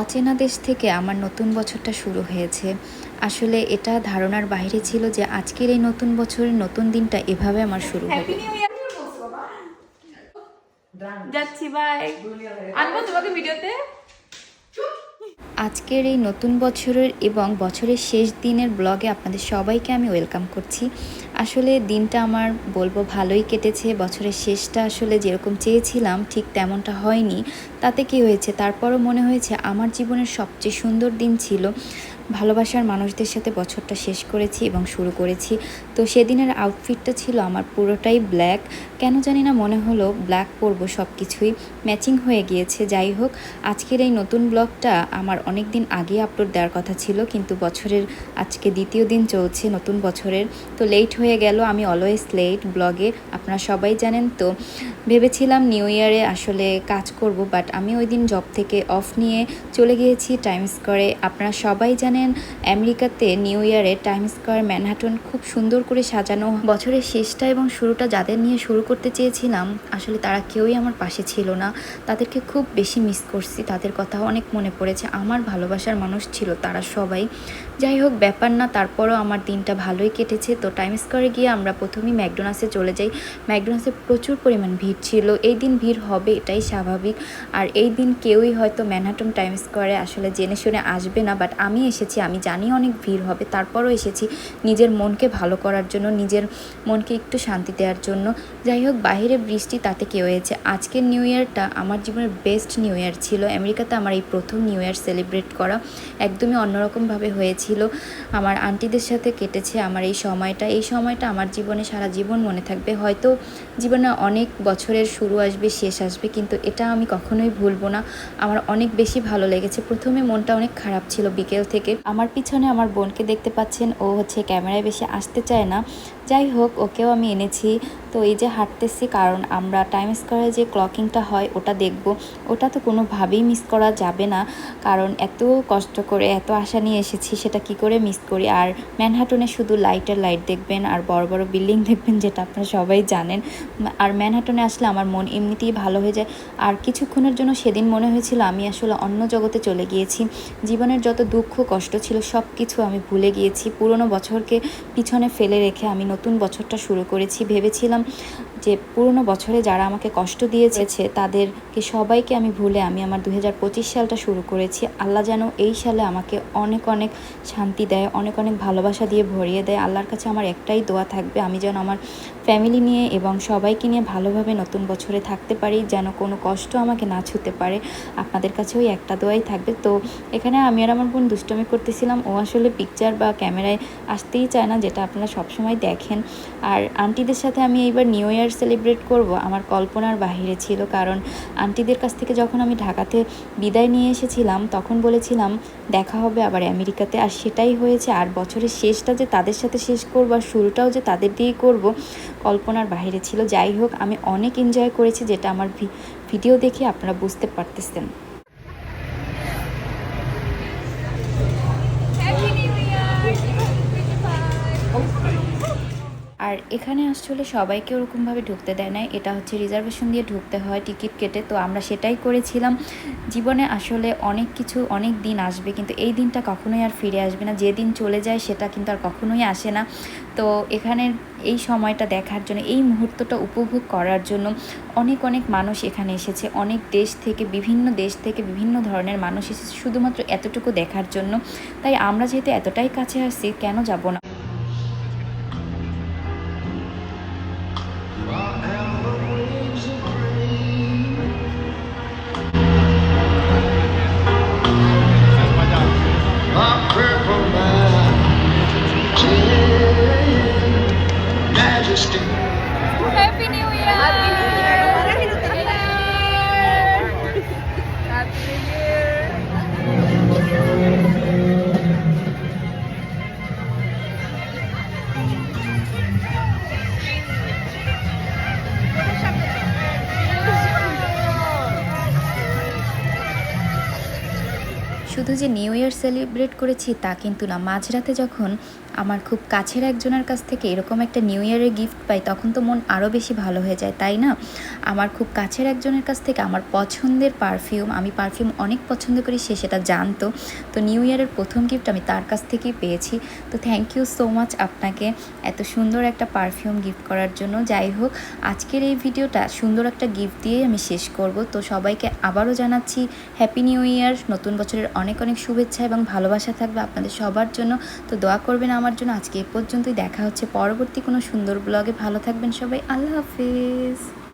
অচেনা দেশ থেকে আমার নতুন বছরটা শুরু হয়েছে। আসলে এটা ধারণার বাইরে ছিল যে আজকের এই নতুন বছরের নতুন দিনটা এভাবে আমার শুরু হবে। হ্যাপি নিউ ইয়ার যাচ্ছি বাই আনব তোমাকে ভিডিওতে? আজকের এই নতুন বছরের এবং বছরের শেষ দিনের ব্লগে আপনাদের সবাইকে আমি ওয়েলকাম করছি। আসলে দিনটা আমার বলব ভালোই কেটেছে, বছরের শেষটা আসলে যেরকম চেয়েছিলাম ঠিক তেমনটা হয়নি। তাতে কি হয়েছে? তারপরও মনে হয়েছে আমার জীবনের সবচেয়ে সুন্দর দিন ছিল। ভালোবাসার মানুষদের সাথে বছরটা শেষ করেছি এবং শুরু করেছি। তো সেদিনের আউটফিটটা ছিল আমার পুরোটাই ব্ল্যাক কেন জানি না মনে হলো ব্ল্যাক পরবো সব কিছুই ম্যাচিং হয়ে গিয়েছে, যাই হোক। আজকের এই নতুন ব্লগটা আমার অনেক দিন আগে আপলোড দেওয়ার কথা ছিল, কিন্তু বছরের আজকে দ্বিতীয় দিন চলছে নতুন বছরের। তো লেট হয়ে গেল, আমি অলওয়েজ লেট ব্লগে আপনারা সবাই জানেন তো। ভেবেছিলাম নিউ ইয়ারে আসলে কাজ করব বাট আমি ওই দিন জব থেকে অফ নিয়ে চলে গিয়েছি টাইম স্কোয়ারে আপনারা সবাই জানেন আমেরিকাতে নিউ ইয়ারে টাইম স্কোয়ার ম্যানহাটন খুব সুন্দর করে সাজানো বছরের শেষটা এবং শুরুটা যাদের নিয়ে শুরু করতে চেয়েছিলাম, আসলে তারা কেউই আমার পাশে ছিল না। তাদেরকে খুব বেশি মিস করছি, তাদের কথা অনেক মনে পড়েছে, আমার ভালোবাসার মানুষ ছিল তারা সবাই। যাই হোক, ব্যাপার না, তারপরও আমার দিনটা ভালোই কেটেছে। তো টাইম স্কোয়ারে গিয়ে আমরা প্রথমেই ম্যাকডোনাসে চলে যাই। ম্যাকডোনাসে প্রচুর পরিমাণ ভিড় ছিল। এই দিন ভিড় হবে, এটাই স্বাভাবিক। আর এই দিন কেউই হয়তো ম্যানহাটন টাইম স্কোয়ারে আসলে জেনে শুনে আসবে না, বাট আমি এসেছি, আমি জানি অনেক ভিড় হবে, তারপরও এসেছি নিজের মনকে ভালো করার জন্য, নিজের মনকে একটু শান্তি দেওয়ার জন্য। যাই হোক বাইরে বৃষ্টি তাতে কি হয়েছে? আজকের নিউ ইয়ারটা আমার জীবনের বেস্ট নিউ ইয়ার ছিল। আমেরিকাতে আমার এই প্রথম নিউ ইয়ার সেলিব্রেট করা একদমই অন্যরকমভাবে হয়েছিল। আমার আন্টিদের সাথে কেটেছে আমার এই সময়টা। এই সময়টা আমার জীবনে সারা জীবন মনে থাকবে। হয়তো জীবনে অনেক বছরের শুরু আসবে, শেষ আসবে, কিন্তু এটা আমি কখনোই ভুলবো না। আমার অনেক বেশি ভালো লেগেছে। প্রথমে মনটা অনেক খারাপ ছিল বিকেল থেকে। আমার পিছনে আমার বোনকে দেখতে পাচ্ছেন, ও হচ্ছে ক্যামেরায় বেশি আসতে চায় না। যাই হোক, ওকেও আমি এনেছি। তো এই যে হাঁটতেছি, কারণ আমরা টাইম স্কোয়ারে যে ক্লকিংটা হয়, ওটা দেখব। ওটা তো কোনোভাবেই মিস করা যাবে না, কারণ এত কষ্ট করে, এত আশা নিয়ে এসেছি, সেটা কি করে মিস করি? আর ম্যানহাটনে শুধু লাইটের লাইট দেখবেন, আর বড় বড় বিল্ডিং দেখবেন, যেটা আপনারা সবাই জানেন। আর ম্যানহাটনে আসলে আমার মন এমনিতেই ভালো হয়ে যায়। আর কিছুক্ষণের জন্য সেদিন মনে হয়েছিল, আমি আসলে অন্য জগতে চলে গিয়েছি। জীবনের যত দুঃখ, কষ্ট ছিল সব কিছু আমি ভুলে গিয়েছি। পুরনো বছরকে পিছনে ফেলে রেখে আমি নতুন বছরটা শুরু করেছি। ভেবেছিলাম যে পুরনো বছরে যারা আমাকে কষ্ট দিয়েছে, তাদেরকে সবাইকে আমি ভুলে আমি আমার দু হাজার পঁচিশ সালটা শুরু করেছি। আল্লাহ যেন এই সালে আমাকে অনেক অনেক শান্তি দেয়, অনেক অনেক ভালোবাসা দিয়ে ভরিয়ে দেয়। আল্লাহর কাছে আমার একটাই দোয়া থাকবে, আমি যেন আমার ফ্যামিলি নিয়ে এবং সবাইকে নিয়ে ভালোভাবে নতুন বছরে থাকতে পারি, যেন কোনো কষ্ট আমাকে না ছুতে পারে। আপনাদের কাছে ওই একটা দোয়াই থাকবে। তো এখানে আমি আর আমার বোন দুষ্টমি করতেছিলাম, ও আসলে পিকচার বা ক্যামেরায় আসতেই চায় না, যেটা আপনারা সবসময় দেখেন। আর আন্টিদের সাথে আমি এইবার নিউ ইয়ার সেলিব্রেট করব, আমার কল্পনার বাহিরে ছিল। কারণ আন্টিদের কাছ থেকে যখন আমি ঢাকাতে বিদায় নিয়ে এসেছিলাম, তখন বলেছিলাম, দেখা হবে আবার আমেরিকাতে। আর সেটাই হয়েছে, আর বছরের শেষটা যে তাদের সাথে শেষ করব, আর শুরুটাও যে তাদের দিয়েই করব, কল্পনার বাহিরে ছিল। যাই হোক, আমি অনেক এনজয় করেছি, যেটা আমার ভিডিও দেখে আপনারা বুঝতে পারতেছেন হ্যাপি নিউ ইয়ার আর এখানে আসলে সবাইকে ওরকমভাবে ঢুকতে দেয় না এটা হচ্ছে রিজার্ভেশন দিয়ে ঢুকতে হয় টিকিট কেটে। তো আমরা সেটাই করেছিলাম। জীবনে আসলে অনেক কিছু, অনেক দিন আসবে, কিন্তু এই দিনটা কখনোই আর ফিরে আসবে না। যে দিন চলে যায়, সেটা কিন্তু আর কখনোই আসে না। তো এখানে এই সময়টা দেখার জন্য, এই মুহূর্তটা উপভোগ করার জন্য অনেক অনেক মানুষ এখানে এসেছে। অনেক দেশ থেকে, বিভিন্ন দেশ থেকে বিভিন্ন ধরনের মানুষ এসেছে, শুধুমাত্র এতটুকু দেখার জন্য। তাই আমরা যেহেতু এতটাই কাছে আসছি, কেন যাব না? Christian শুধু যে নিউ ইয়ার সেলিব্রেট করেছি তা কিন্তু না। মাঝরাতে যখন আমার খুব কাছের একজনের কাছ থেকে এরকম একটা নিউ ইয়ারের গিফট পাই, তখন তো মন আরও বেশি ভালো হয়ে যায়, তাই না? আমার খুব কাছের একজনের কাছ থেকে আমার পছন্দের পারফিউম আমি পারফিউম অনেক পছন্দ করি, সে সেটা জানতো। তো নিউ ইয়ারের প্রথম গিফট আমি তার কাছ থেকেই পেয়েছি। তো থ্যাংক ইউ সো মাচ আপনাকে এত সুন্দর একটা পারফিউম গিফট করার জন্য। যাই হোক, আজকের এই ভিডিওটা সুন্দর একটা গিফট দিয়েই আমি শেষ করব। তো সবাইকে আবারও জানাচ্ছি হ্যাপি নিউ ইয়ার নতুন বছরের অনেক অনেক অনেক শুভেচ্ছা এবং ভালোবাসা থাকবে আপনাদের সবার জন্য। তো দোয়া করবেন আমার জন্য। আজকে এ পর্যন্তই। দেখা হচ্ছে পরবর্তী কোনো সুন্দর ব্লগে ভালো থাকবেন সবাই। আল্লাহ হাফিজ।